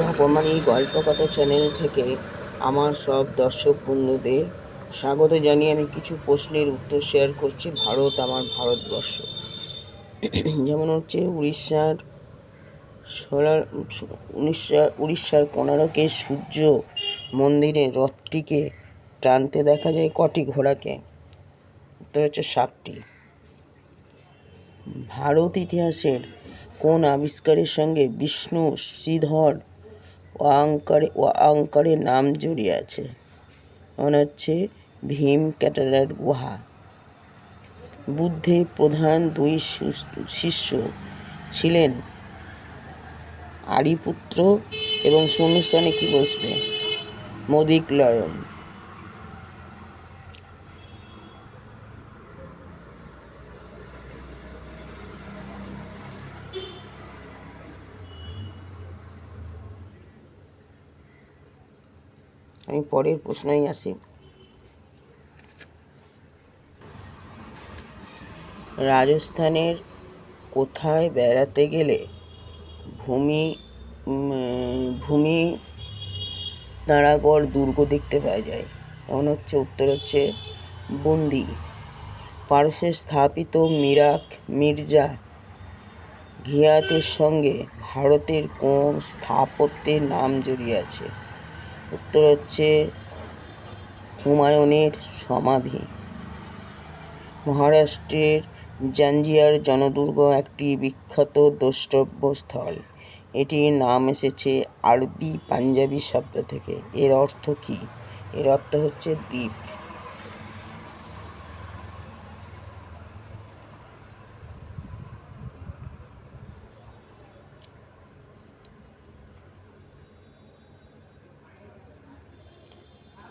রকমারি গল্প কথা চ্যানেল থেকে আমার সব দর্শক বন্ধুদের স্বাগত জানিয়ে আমি কিছু প্রশ্নের উত্তর শেয়ার করছি ভারত, আমার ভারতবর্ষ। যেমন হচ্ছে উড়িষ্যার সোলার, উড়িষ্যা, উড়িষ্যার কোনারকের সূর্য মন্দিরে রথটিকে টানতে দেখা যায় কটি ঘোড়াকে? উত্তর হচ্ছে সাতটি। ভারত ইতিহাসের কোন আবিষ্কারের সঙ্গে বিষ্ণু শ্রীধর ও আঙ্কারে ও আঙ্কারের নাম জড়িয়ে আছে। মনে হচ্ছে ভীম ক্যাটারার গুহা। বুদ্ধের প্রধান দুই শিষ্য ছিলেন আরিপুত্র এবং শূন্যস্থানে কি বসবে? মোদিক লয়ন। আমি পরের প্রশ্নই আসি। রাজস্থানের কোথায় বেড়াতে গেলে ভূমি ভূমি তারাগড় দুর্গ দেখতে পাওয়া যায়? এমন হচ্ছে, উত্তর হচ্ছে বন্দি। পারস্যে স্থাপিত মিরাক মির্জা ঘিয়াতের সঙ্গে ভারতের কোন স্থাপত্যের নাম জড়িয়ে আছে? উত্তর হচ্ছে হুমায়ুনের সমাধি। মহারাষ্ট্রের জাঞ্জিয়ার জনদুর্গ একটি বিখ্যাত দ্রষ্টব্য স্থল এটির নাম এসেছে আরবি পাঞ্জাবি শব্দ থেকে। এর অর্থ কী? এর অর্থ হচ্ছে দ্বীপ।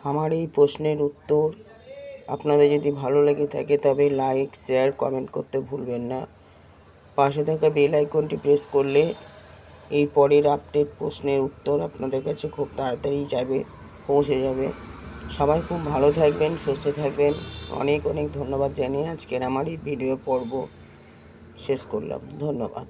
আমার এই প্রশ্নের উত্তর আপনাদের যদি ভালো লেগে থাকে তবে লাইক শেয়ার কমেন্ট করতে ভুলবেন না। পাশে থাকা বেল আইকনটি প্রেস করলে এই পরের আপডেট প্রশ্নের উত্তর আপনাদের কাছে খুব তাড়াতাড়ি যাবে, পৌঁছে যাবে। সবাই খুব ভালো থাকবেন, সুস্থ থাকবেন। অনেক অনেক ধন্যবাদ জানিয়ে আজকের আমার এই ভিডিও পর্ব শেষ করলাম। ধন্যবাদ।